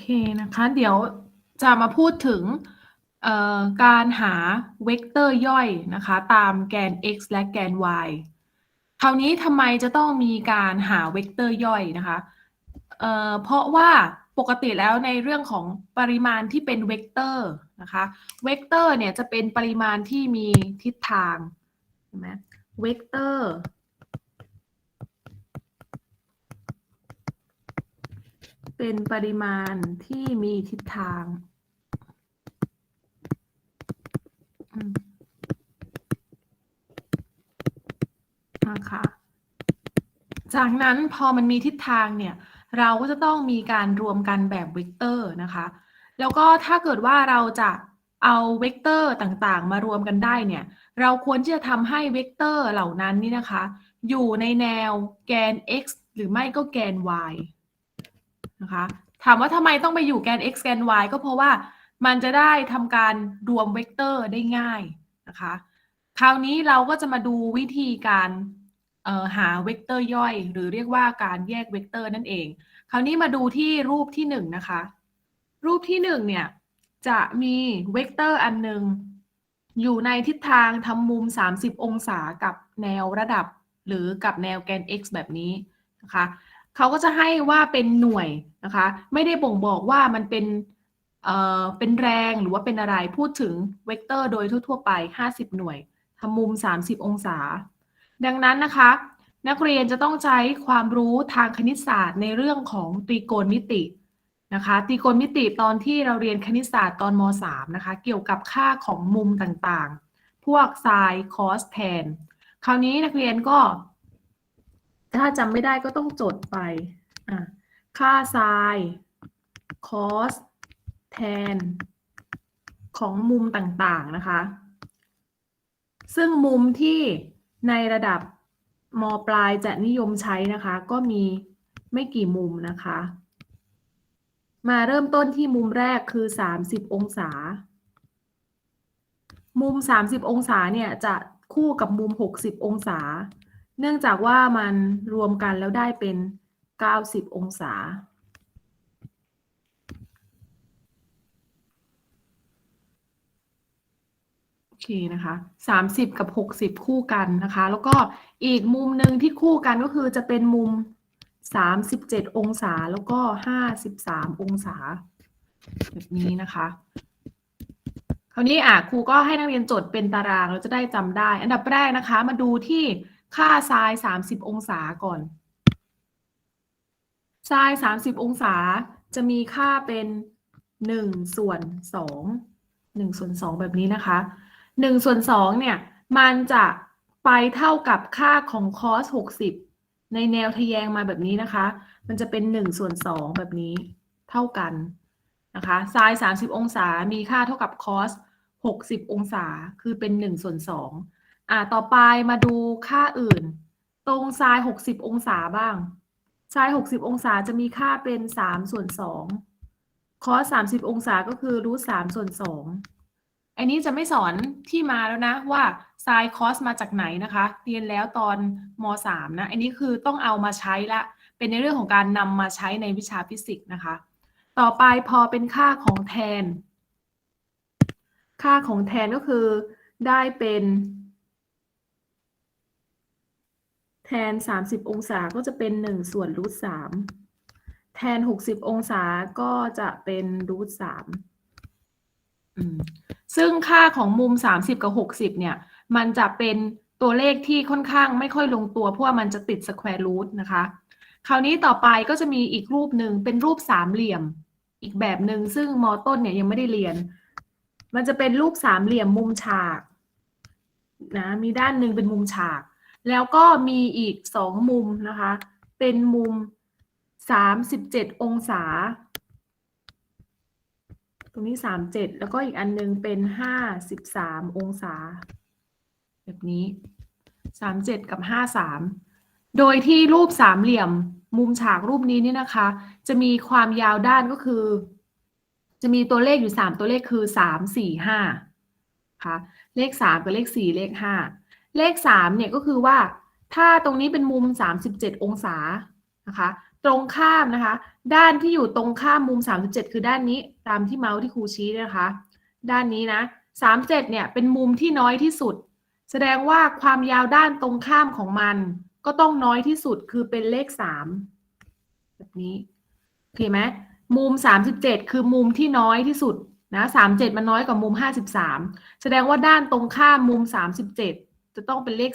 เคนะคะ เดี๋ยวจะมาพูดถึงการหาเวกเตอร์ย่อยนะคะ ตามแกน x และแกน y คราวนี้ทำไมจะต้องมีการหาเวกเตอร์ย่อยนะคะเเพราะว่าปกติแล้วในเรื่องของปริมาณที่เป็นเวกเตอร์นะคะ เวกเตอร์เนี่ยจะเป็นปริมาณที่มีทิศทางเห็นไหมเวกเตอร์ เป็นปริมาณที่มีทิศทางนะคะจากนั้นพอมันมีทิศทางเนี่ย เราก็จะต้องมีการรวมกันแบบเวกเตอร์นะคะ แล้วก็ถ้าเกิดว่าเราจะเอาเวกเตอร์ต่างๆ มารวมกันได้เนี่ย เราควรที่จะทำให้เวกเตอร์เหล่านั้นนี่นะคะ อยู่ในแนวแกน x หรือไม่ก็แกน y นะคะถามว่าทำไมต้องไปอยู่แกน x แกน y ก็เพราะว่ามันจะได้ทำการรวมเวกเตอร์ได้ง่ายนะคะคราวนี้เราก็จะมาดูวิธีการหาเวกเตอร์ย่อย หรือเรียกว่าการแยกเวกเตอร์นั่นเอง คราวนี้มาดูที่รูปที่หนึ่งนะคะรูปที่หนึ่งเนี่ยจะมีเวกเตอร์อันหนึ่งอยู่ในทิศทางทำมุม 30 องศากับแนวระดับ หรือกับแนวแกน x แบบนี้นะคะ เขาก็จะให้ว่าเป็นหน่วยนะคะ ไม่ได้บ่งบอกว่ามันเป็นเอ่อเป็นแรงหรือว่าเป็นอะไรพูดถึงเวกเตอร์โดยทั่วๆไป 50 หน่วยทำมุม 30 องศา ดังนั้นนะคะ นักเรียนจะต้องใช้ความรู้ทางคณิตศาสตร์ในเรื่องของตรีโกณมิตินะคะตรีโกณมิติตอนที่เราเรียนคณิตศาสตร์ตอนม .3 นะคะ เกี่ยวกับค่าของมุมต่างๆ พวกไซน์คอสแทนคราวนี้นักเรียนก็ ถ้าจำไม่ได้ก็ต้องจดไป อะ ค่าไซน์คอสแทน ของมุมต่างๆนะคะ ซึ่งมุมที่ในระดับมปลายจะนิยมใช้นะคะ ก็มีไม่กี่มุมนะคะ มาเริ่มต้นที่มุมแรกคือ 30 องศา มุม 30 องศาเนี่ยจะคู่กับมุม 60 องศา เนื่องจากว่ามันรวมกันแล้วได้เป็น 90 องศา โอเคนะคะ 30 กับ 60 คู่กันนะคะ แล้วก็อีกมุมหนึ่งที่คู่กันก็คือจะเป็นมุม 37 องศาแล้วก็ 53 องศา แบบนี้นะคะคราวนี้อะครูก็ให้นักเรียนจดเป็นตารางเราจะได้จำได้ อันดับแรกนะคะ มาดูที่ ค่าไซน์30องศาก่อนไซน์30องศาจะมีค่าเป็น1ส่วน2 1ส่วน2แบบนี้นะคะ1ส่วน2เนี่ย มันจะไปเท่ากับค่าของคอส60ในแนวทะแยงมาแบบนี้นะคะ มันจะเป็น1ส่วน2แบบนี้เท่ากันนะคะไซน์30องศา มีค่าเท่ากับคอส60องศา คือเป็น1ส่วน2อ่่าต่อไปมาดูค่าอื่น ตรงไซน์60องศาบ้างไซน์60องศาจะมีค่าเป็น3ส่วน2คอส30องศาก็คือรูท3ส่วน2อันนี้จะไม่สอนที่มาแล้วนะว่าไซน์คอสมาจากไหนนะคะ เรียนแล้วตอนม .3 นะ อันนี้คือต้องเอามาใช้ละ เป็นในเรื่องของการนำมาใช้ในวิชาฟิสิกส์นะคะ ต่อไปพอเป็นค่าของแทน ค่าของแทนก็คือได้เป็น แทน 30 องศาก็จะเป็น 1 ส่วนรูท3แทน 60 องศาก็จะเป็นรูท3อืมซึ่งค่าของมุม 30 กับ 60 เนี่ย มันจะเป็นตัวเลขที่ค่อนข้างไม่ค่อยลงตัว เพราะว่ามันจะติดสแควร์รูทนะคะ คราวนี้ต่อไปก็จะมีอีกรูปหนึ่งเป็นรูปสามเหลี่ยม อีกแบบหนึ่งซึ่งมอต้นเนี่ยยังไม่ได้เรียน มันจะเป็นรูปสามเหลี่ยมมุมฉากนะมีด้านหนึ่งเป็นมุมฉาก แล้วก็มีอีกสองมุมนะคะ เป็นมุม 37 องศา ตรงนี้ 37 แล้วก็อีกอันนึงเป็น 53 องศา แบบนี้ 37 กับ 53 โดยที่รูปสามเหลี่ยมมุมฉากรูปนี้นี่นะคะ จะมีความยาวด้านก็คือ จะมีตัวเลขอยู่ 3 ตัวเลขคือ 3 4 5ค่ะเลข 3 กับเลข 4 เลข 5 เลข 3 เนี่ยก็คือว่าถ้าตรงนี้เป็นมุม 37 องศานะคะตรงข้ามนะคะ ด้านที่อยู่ตรงข้ามมุม 37 คือด้านนี้ตามที่เมาส์ที่ครูชี้เนี่ยนะคะ ด้านนี้นะ37 เนี่ยเป็นมุมที่น้อยที่สุด แสดงว่าความยาวด้านตรงข้ามของมัน ก็ต้องน้อยที่สุดคือเป็นเลข 3 แบบนี้โอเคไหมมุม 37 คือมุมที่น้อยที่สุดนะ37 มันน้อยกว่ามุม 53 แสดงว่าด้านตรงข้ามมุม 37 จะต้องเป็นเลข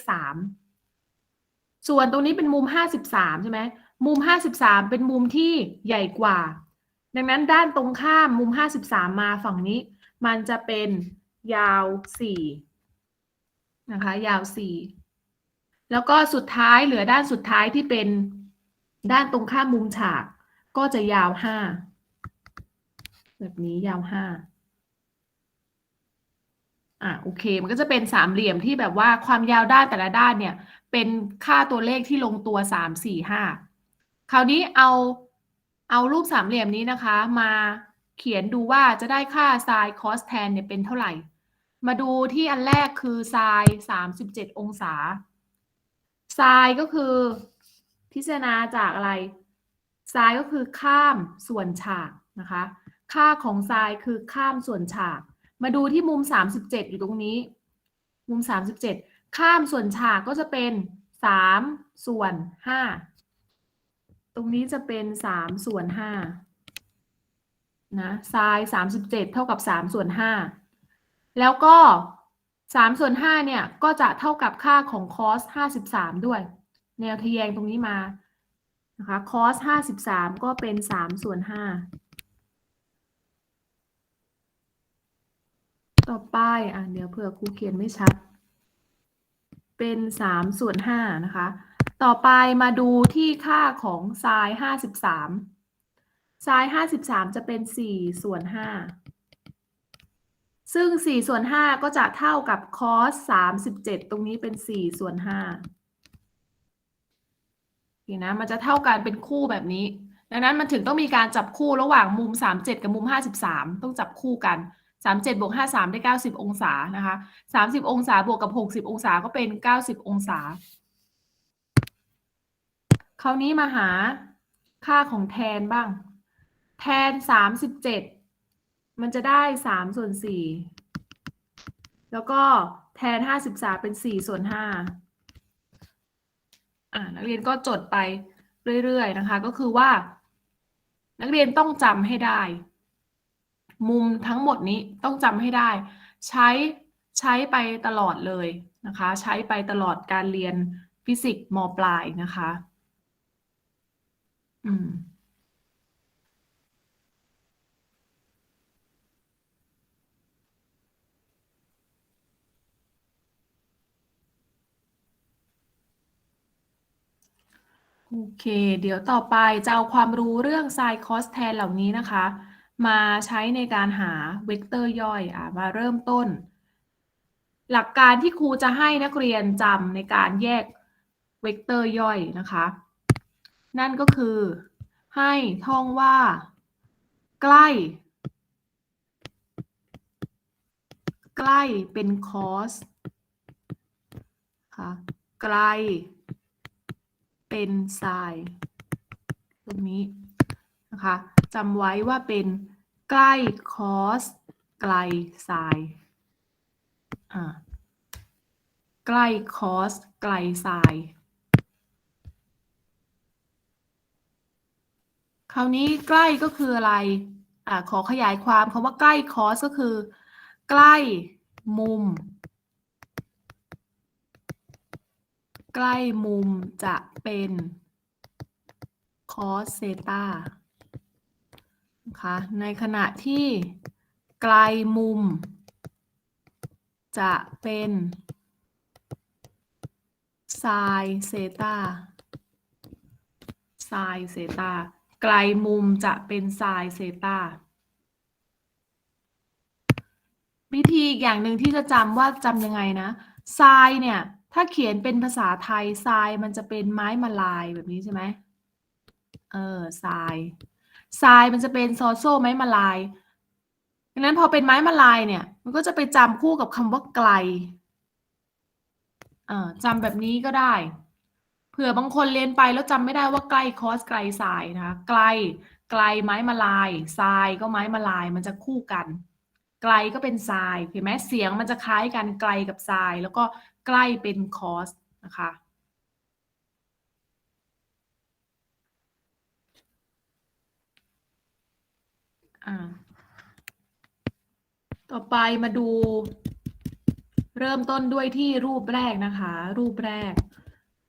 3ส่วนตรงนี้เป็นมุม53ใช่ไหมมุม53เป็นมุมที่ใหญ่กว่า ดังนั้นด้านตรงข้ามมุม53มมาฝั่งนี้ มันจะเป็นยาว4นะคะยาว4แล้วก็สุดท้ายเหลือด้านสุดท้ายที่เป็นด้านตรงข้ามมุมฉาก ก็จะยาว5แบบนี้ยาว5 อะโอเค มันก็จะเป็นสามเหลี่ยมที่แบบว่าความยาวด้านแต่ละด้านเนี่ย เป็นค่าตัวเลขที่ลงตัว3 4 5คราวนี้เอาเอารูปสามเหลี่ยมนี้นะคะ มาเขียนดูว่าจะได้ค่า sin cos tan เนี่ยเป็นเท่าไหร่ มาดูที่อันแรกคือ sin 37 องศา sin ก็คือพิจารณาจากอะไร sin ก็คือข้ามส่วนฉากนะคะ ค่าของ sin คือข้ามส่วนฉาก มาดูที่มุม 37 อยู่ตรงนี้ มุม 37 ข้ามส่วนฉากก็จะเป็น 3 ส่วน 5 ตรงนี้จะเป็น 3 ส่วน 5 นะ sin 37 เท่ากับ 3 ส่วน 5 แล้วก็ 3 ส่วน 5 เนี่ย ก็จะเท่ากับค่าของ cos 53 ด้วย แนวทะแยงตรงนี้มา นะคะ cos 53 ก็เป็น 3 ส่วน 5 ต่อไปอะเดี๋ยวเผื่อครูเขียนไม่ชัด เป็น3ส่วน5นะคะ ต่อไปมาดูที่ค่าของ sin 53 sin 53จะเป็น4ส่วน5ซึ่ง4ส่วน5ก็จะเท่ากับ cos 37ตรงนี้เป็น4ส่วน5นี่นะมันจะเท่ากันเป็นคู่แบบนี้ ดังนั้นมันถึงต้องมีการจับคู่ระหว่างมุม 37 กับมุม 53 ต้องจับคู่กัน 37บวก53 ได้ 90 องศานะคะ 30 องศาบวกกับ 60 องศาก็เป็น 90 องศา คราวนี้มาหาค่าของแทนบ้าง แทน 37 มันจะได้ 3 ส่วน 4 แล้วก็แทน 53 เป็น 4 ส่วน 5 อ่านักเรียนก็จดไปเรื่อย ๆ นะคะ ก็คือว่า นักเรียนต้องจำให้ได้ มุมทั้งหมดนี้ต้องจำให้ได้ ใช้ใช้ไปตลอดเลยนะคะ ใช้ไปตลอดการเรียนฟิสิกส์มปลายนะคะ อืมโอเค เดี๋ยวต่อไปจะเอาความรู้เรื่อง sin cos tan เหล่านี้นะคะ มาใช้ในการหาเวกเตอร์ย่อยอะมาเริ่มต้น หลักการที่ครูจะให้นักเรียนจำในการแยกเวกเตอร์ย่อยนะคะ นั่นก็คือให้ท่องว่า ใกล้ ใกล้เป็น cos ค่ะไกล เป็น sin ตรงนี้นะคะ จำไว้ว่าเป็นใกล้ cos ไกล sin ใกล้ cos ไกล sin คราวนี้ใกล้ก็คืออะไรอ่าขอขยายความคำว่าใกล้ cos ก็คือ ใกล้มุม ใกล้มุมจะเป็น cos เซตา คะในขณะที่ไกลมุม จะเป็น sin เซตา sin เซตาไกลมุมจะเป็น sin เซตาวิธีอย่างหนึ่งที่จะจำว่าจำยังไงนะ sin เนี่ย ถ้าเขียนเป็นภาษาไทยทรายมันจะเป็นไม้มาลายแบบนี้ใช่ไหมเออทราย ทรายมันจะเป็นซอโซ่ไม้มาลายดังนั้นพอเป็นไม้มาลายเนี่ย มันก็จะไปจำคู่กับคำว่าไกลเออจำแบบนี้ก็ได้เผื่อบางคนเรียนไปแล้วจำไม่ได้ว่าใกล้คอสไกลทรายนะคะไกลไกลไม้มาลายทรายก็ไม้มาลายมันจะคู่กัน ไกลก็เป็นทรายเห็นไหมเสียงมันจะคล้ายกันไกลกับทราย แล้วก็ใกล้เป็นคอสนะคะ อ่า ต่อไปมาดู เริ่มต้นด้วยที่รูปแรกนะคะ รูปแรก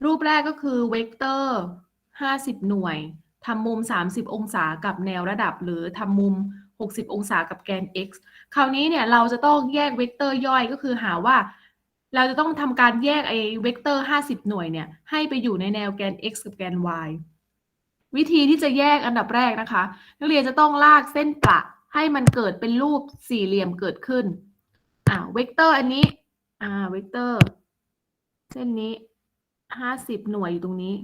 รูปแรกก็คือเวกเตอร์50หน่วยทำมุม 30 องศากับแนวระดับ หรือทำมุม 60 องศากับแกน x คราวนี้เนี่ยเราจะต้องแยกเวกเตอร์ย่อยก็คือหาว่า เราจะต้องทำการแยกไอ้เวกเตอร์ 50 หน่วยเนี่ยให้ไปอยู่ในแนวแกน x กับแกน y วิธีที่จะแยกอันดับแรกนะคะ นักเรียนจะต้องลากเส้นประให้มันเกิดเป็นรูปสี่เหลี่ยมเกิดขึ้นอ่าเวกเตอร์อันนี้อ่าเวกเตอร์ เส้นนี้ห้าสิบหน่วยอยู่ตรงนี้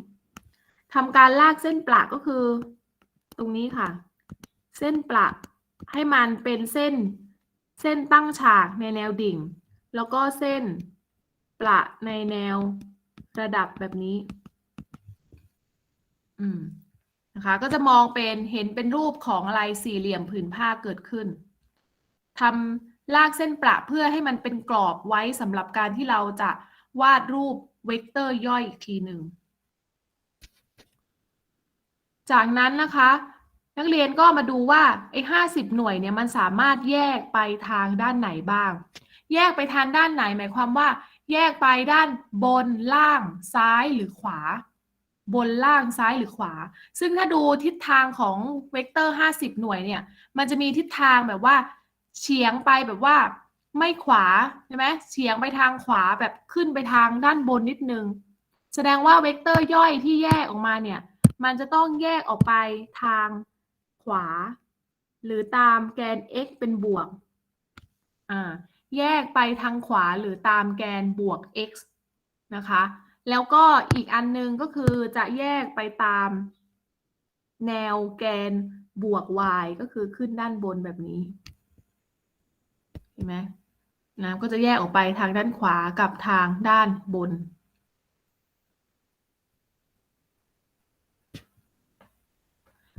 ทำการลากเส้นประก็คือ ตรงนี้ค่ะ เส้นประให้มันเป็นเส้นเส้นตั้งฉากในแนวดิ่ง แล้วก็เส้นประในแนวระดับแบบนี้ อืม นะคะ ก็จะมองเป็นเห็นเป็นรูปของอะไรสี่เหลี่ยมผืนผ้าเกิดขึ้นทำลากเส้นประเพื่อให้มันเป็นกรอบไว้สำหรับการที่เราจะวาดรูปเวกเตอร์ย่อยอีกทีหนึ่ง จากนั้นนะคะ นักเรียนก็มาดูว่าไอ้ห้าสิบหน่วยเนี่ยมันสามารถแยกไปทางด้านไหนบ้าง แยกไปทางด้านไหนหมายความว่า แยกไปด้านบนล่างซ้ายหรือขวา บนล่างซ้ายหรือขวา ซึ่งถ้าดูทิศทางของเวกเตอร์ 50 หน่วยเนี่ย มันจะมีทิศทางแบบว่าเฉียงไปแบบว่าไม่ขวาใช่ไหมเฉียงไปทางขวาแบบขึ้นไปทางด้านบนนิดนึง แสดงว่าเวกเตอร์ย่อยที่แยกออกมาเนี่ย มันจะต้องแยกออกไปทางขวา หรือตามแกน x เป็นบวก อ่า แยกไปทางขวาหรือตามแกนบวก x นะคะ แล้วก็อีกอันนึงก็คือจะแยกไปตามแนวแกนบวก y ก็คือขึ้นด้านบนแบบนี้ เห็นไหมนะก็จะแยกออกไปทางด้านขวากับทางด้านบน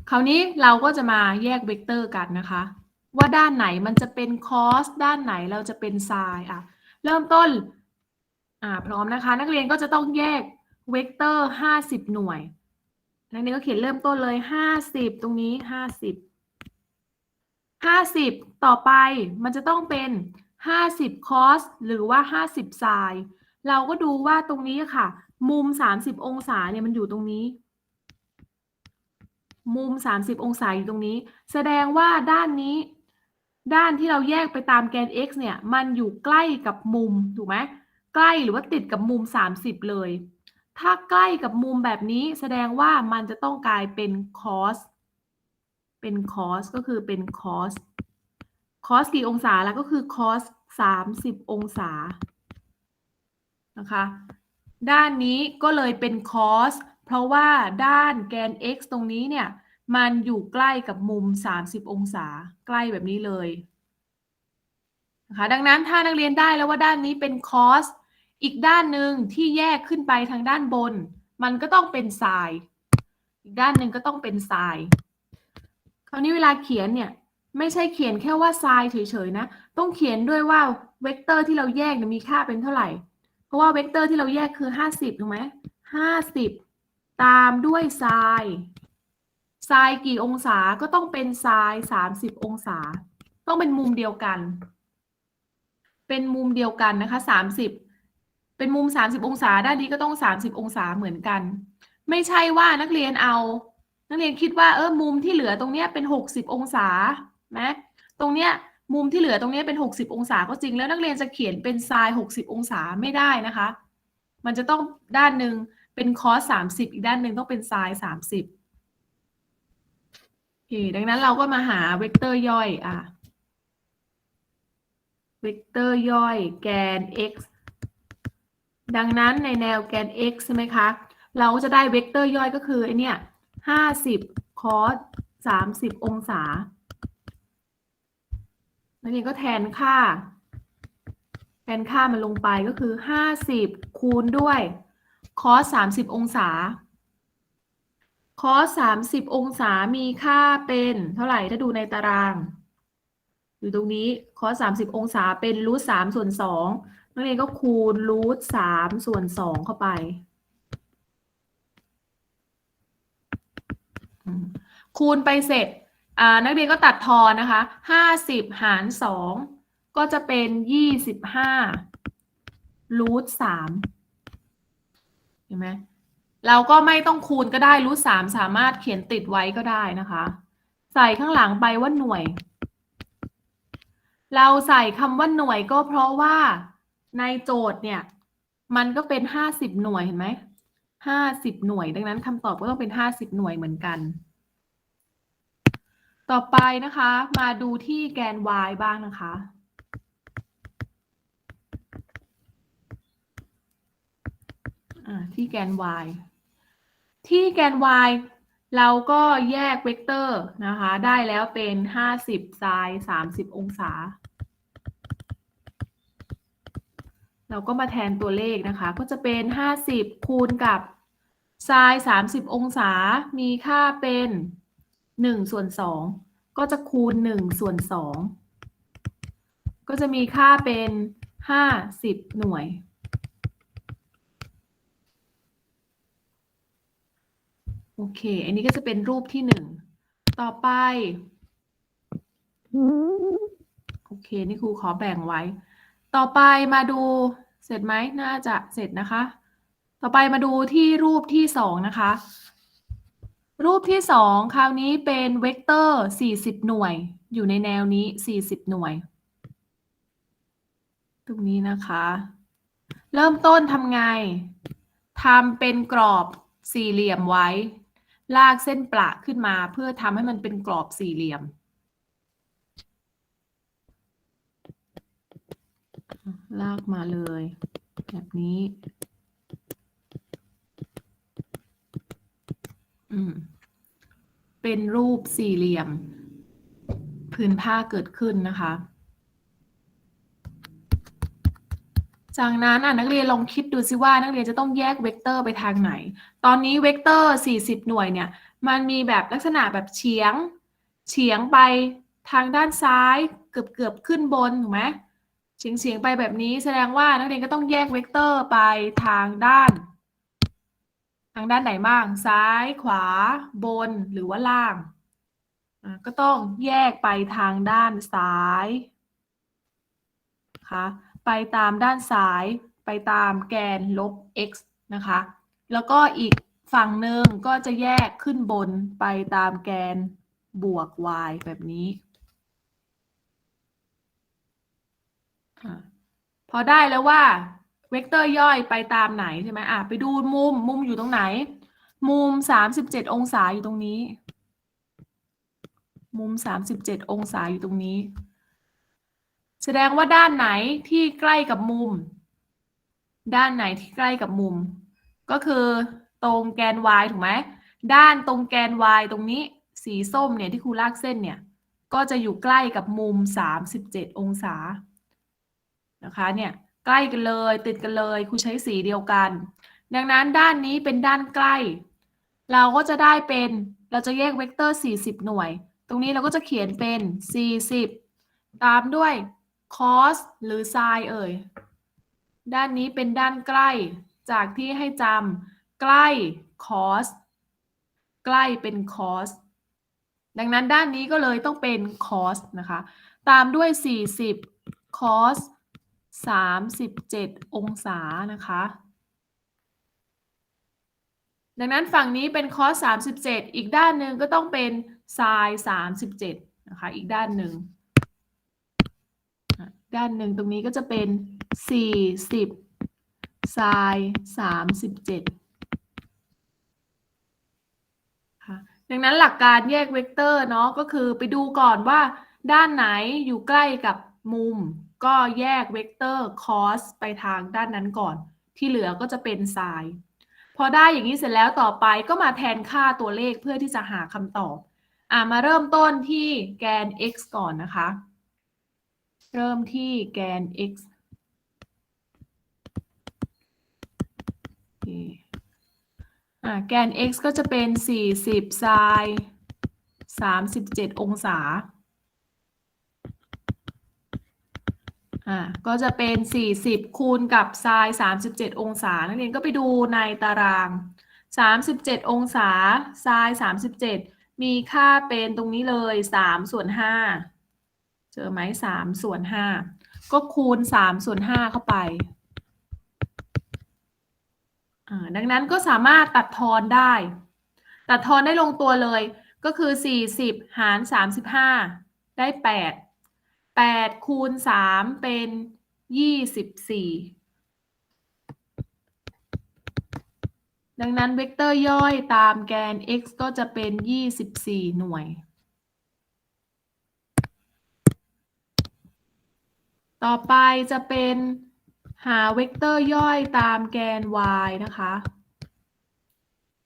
คราวนี้เราก็จะมาแยกเวกเตอร์กันนะคะ ว่าด้านไหนมันจะเป็นคอสด้านไหนเราจะเป็นไซน์อะ เริ่มต้น อ่าพร้อมนะคะ นักเรียนก็จะต้องแยกเวกเตอร์ห้าสิบหน่วยนักเรียนก็เขียนเริ่มต้นเลยห้าสิบตรงนี้ห้าสิบห้าสิบต่อไปมันจะต้องเป็นห้าสิบคอสหรือว่าห้าสิบไซน์เราก็ดูว่าตรงนี้ค่ะ มุมสามสิบองศาเนี่ยมันอยู่ตรงนี้ มุม30องศาอยู่ตรงนี้ แสดงว่าด้านนี้ ด้านที่เราแยกไปตามแกน x เนี่ย มันอยู่ใกล้กับมุมถูกไหม ใกล้หรือว่าติดกับมุม 30 เลย ถ้าใกล้กับมุมแบบนี้แสดงว่ามันจะต้องกลายเป็น cos เป็น cos ก็คือเป็น cos cos กี่องศาแล้วก็คือ cos 30 องศานะคะ ด้านนี้ก็เลยเป็น cos เพราะว่าด้านแกน x ตรงนี้เนี่ย มันอยู่ใกล้กับมุม 30 องศาใกล้แบบนี้เลยนะคะดังนั้นถ้านักเรียนได้แล้วว่าด้านนี้เป็น cos อี อีกด้านหนึ่งที่แยกขึ้นไปทางด้านบน มันก็ต้องเป็น sin อีกด้านหนึ่งก็ต้องเป็น sin คราวนี้เวลาเขียนเนี่ยไม่ใช่เขียนแค่ว่า sin เฉยๆนะ ต้องเขียนด้วยว่าเวกเตอร์ที่เราแยกมีค่าเป็นเท่าไหร่ เพราะว่าเวกเตอร์ที่เราแยกคือ 50ถูกไหม50ตามด้วยไซน์ไซน์กี่องศาก็ต้องเป็นไซน์30 องศา ต้องเป็นมุมเดียวกัน เป็นมุมเดียวกันนะคะ 30 เป็นมุม 30 องศาด้านนี้ก็ต้อง 30 องศาเหมือนกัน ไม่ใช่ว่านักเรียนเอา นักเรียนคิดว่าเออมุมที่เหลือตรงเนี้ยเป็น 60 องศานะตรงเนี้ยมุมที่เหลือตรงเนี้ยเป็น 60 องศาก็จริง แล้วนักเรียนจะเขียนเป็นไซน์60 องศาไม่ได้นะคะ มันจะต้องด้านหนึ่งเป็นคอสสามสิบอีกด้านหนึ่งต้องเป็นไซน์สามสิบโอเคดังนั้นเราก็มาหาเวกเตอร์ย่อยอะ เวกเตอร์ย่อยแกน x ดังนั้นในแนวแกน x ใช่ไหมคะ เราจะได้เวกเตอร์ย่อยก็คือไอเนี่ยห้าสิบคอสสามสิบองศาแล้วนี่ก็แทนค่า แทนค่ามันลงไปก็คือห้าสิบคูณด้วย cos 30องศา cos 30องศามีค่าเป็นเท่าไหร่ถ้าดูในตาราง อยู่ตรงนี้ cos 30องศาเป็นรูท3ส่วน2 นักเรียนก็คูณรูท3ส่วน2เข้าไป คูณไปเสร็จนักเรียนก็ตัดทอนนะคะ50หาร2ก็จะเป็น25รูท3เห็นไหมเราก็ไม่ต้องคูณก็ได้รูทสามสามารถเขียนติดไว้ก็ได้นะคะ ใส่ข้างหลังไปว่าหน่วย เราใส่คำว่าหน่วยก็เพราะว่า ในโจทย์เนี่ย มันก็เป็นห้าสิบหน่วยเห็นไหมห้าสิบหน่วย ดังนั้นคำตอบก็ต้องเป็นห้าสิบหน่วยเหมือนกัน ต่อไปนะคะ มาดูที่แกน y บ้างนะคะ ที่แกน y ที่แกน y เราก็แยกเวกเตอร์นะคะ ได้แล้วเป็น 50ไซน์30 องศา เราก็มาแทนตัวเลขนะคะ ก็จะเป็น 50 คูณกับไซน์30 องศา มีค่าเป็น 1 ส่วน 2 ก็จะคูณ 1 ส่วน 2 ก็จะมีค่าเป็น 50 หน่วย โอเค อันนี้ก็จะเป็นรูปที่หนึ่งต่อไป โอเค นี่ครูขอแบ่งไว้ ต่อไปมาดูเสร็จไหมน่าจะเสร็จนะคะ ต่อไปมาดูที่รูปที่สองนะคะ รูปที่สองคราวนี้เป็นเวกเตอร์ 40 หน่วย อยู่ในแนวนี้ 40 หน่วย ตรงนี้นะคะ เริ่มต้นทำไงทำเป็นกรอบสี่เหลี่ยมไว้ ลากเส้นประขึ้นมาเพื่อทำให้มันเป็นกรอบสี่เหลี่ยม ลากมาเลย แบบนี้ อืม เป็นรูปสี่เหลี่ยม พื้นผ้าเกิดขึ้นนะคะ จากนั้นนักเรียนลองคิดดูซิว่านักเรียนจะต้องแยกเวกเตอร์ไปทางไหน ตอนนี้เวกเตอร์ 40 หน่วยเนี่ย มันมีแบบลักษณะแบบเฉียง เฉียงไปทางด้านซ้ายเกือบเกือบขึ้นบนถูกไหม เฉียงเฉียงไปแบบนี้แสดงว่านักเรียนก็ต้องแยกเวกเตอร์ไปทางด้าน ทางด้านไหนบ้าง ซ้ายขวา บนหรือว่าล่าง ก็ต้องแยกไปทางด้านซ้ายคะไปตามด้านซ้ายไปตามแกนลบ x นะคะ แล้วก็อีกฝั่งหนึ่งก็จะแยกขึ้นบนไปตามแกนบวก y แบบนี้อะ พอได้แล้วว่าเวกเตอร์ย่อยไปตามไหนใช่ไหมอะไปดูมุมมุมอยู่ตรงไหน มุม37องศาอยู่ตรงนี้ มุม37องศาอยู่ตรงนี้ แสดงว่าด้านไหนที่ใกล้กับมุม ด้านไหนที่ใกล้กับมุม ก็คือตรงแกน y ถูกไหมด้านตรงแกน y ตรงนี้สีส้มเนี่ยที่ครูลากเส้นเนี่ย ก็จะอยู่ใกล้กับมุม 37 องศา นะคะเนี่ยใกล้กันเลยติดกันเลยครูใช้สีเดียวกัน ดังนั้นด้านนี้เป็นด้านใกล้ เราก็จะได้เป็นเราจะแยกเวกเตอร์ 40 หน่วย ตรงนี้เราก็จะเขียนเป็น 40 ตามด้วย cos หรือ sin เอ่ย ด้านนี้เป็นด้านใกล้ จากที่ให้จำใกล้ cos ใกล้เป็น cos ดังนั้นด้านนี้ก็เลยต้องเป็น cos นะคะ ตามด้วย 40 cos 37 องศานะคะ ดังนั้นฝั่งนี้เป็น cos 37 อีกด้านหนึ่งก็ต้องเป็น sin 37 นะคะ อีกด้านหนึ่ง ด้านหนึ่งตรงนี้ก็จะเป็น 40 sin 37ค่ะดังนั้นหลักการแยกเวกเตอร์เนาะก็คือไปดูก่อนว่าด้านไหนอยู่ใกล้กับมุม ก็แยกเวกเตอร์ cos ไปทางด้านนั้นก่อน ที่เหลือก็จะเป็น sin พอได้อย่างนี้เสร็จแล้วต่อไปก็มาแทนค่าตัวเลขเพื่อที่จะหาคำตอบ อ่ามาเริ่มต้นที่แกน x ก่อนนะคะ เริ่มที่แกน x โอเคอ่าแกน x ก็จะเป็น 40ไซน์37 องศา อ่าก็จะเป็น 40 คูณกับไซน์37 องศา นักเรียนก็ไปดูในตาราง 37 องศาไซน์37 มีค่าเป็นตรงนี้เลย 3 ส่วน 5 เจอไหม3ส่วน 5 ก็คูณ 3 ส่วน 5 เข้าไป ดังนั้นก็สามารถตัดทอนได้ ตัดทอนได้ลงตัวเลย ก็คือ 40 หาร 35 ได้ 8 8คูณ3เป็น 24 ดังนั้นเวกเตอร์ย่อยตามแกน x ก็จะเป็น 24 หน่วย ต่อไปจะเป็นหาเวกเตอร์ย่อยตามแกน y นะคะ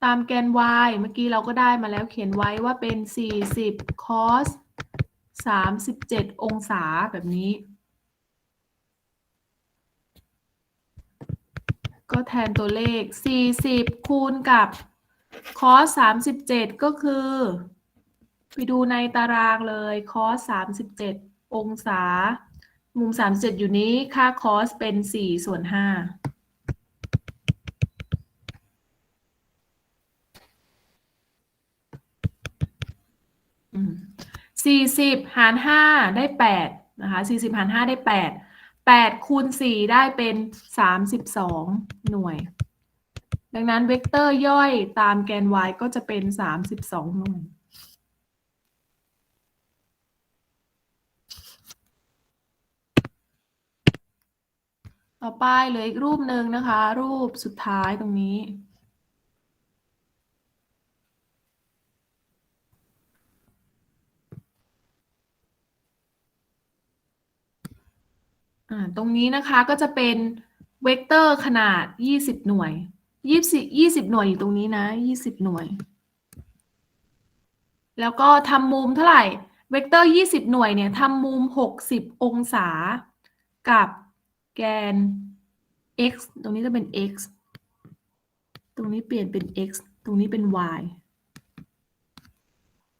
ตามแกน y เมื่อกี้เราก็ได้มาแล้วเขียนไว้ว่าเป็น 40 cos 37องศาแบบนี้ ก็แทนตัวเลข40คูณกับ cos 37ก็คือ ไปดูในตารางเลย cos 37องศา มุม37อยู่นี้ค่า cos เป็น4ส่วน5อืม 40หาร5ได้8นะคะ40หาร5ได้8 8คูณ4ได้เป็น32หน่วย ดังนั้นเวกเตอร์ย่อยตามแกน y ก็จะเป็น32หน่วยต่อไปเหลืออีกรูปหนึ่งนะคะ รูปสุดท้ายตรงนี้ อ่าตรงนี้นะคะก็จะเป็นเวกเตอร์ขนาด 20 หน่วย 20 20 หน่วยอยู่ตรงนี้นะ 20 หน่วย แล้วก็ทำมุมเท่าไหร่ เวกเตอร์ 20 หน่วยเนี่ยทำมุม 60 องศา กับแกน x ตรงนี้จะเป็น x ตรงนี้เปลี่ยนเป็น x ตรงนี้เป็น y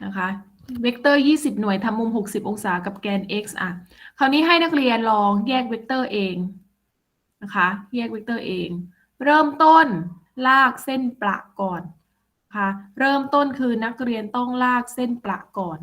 นะคะ เวกเตอร์ 20 หน่วยทำมุม 60 องศากับแกน x อะ คราวนี้ให้นักเรียนลองแยกเวกเตอร์เองนะคะ แยกเวกเตอร์เอง เริ่มต้นลากเส้นประก่อนนะคะเริ่มต้นคือนักเรียนต้องลากเส้นประก่อน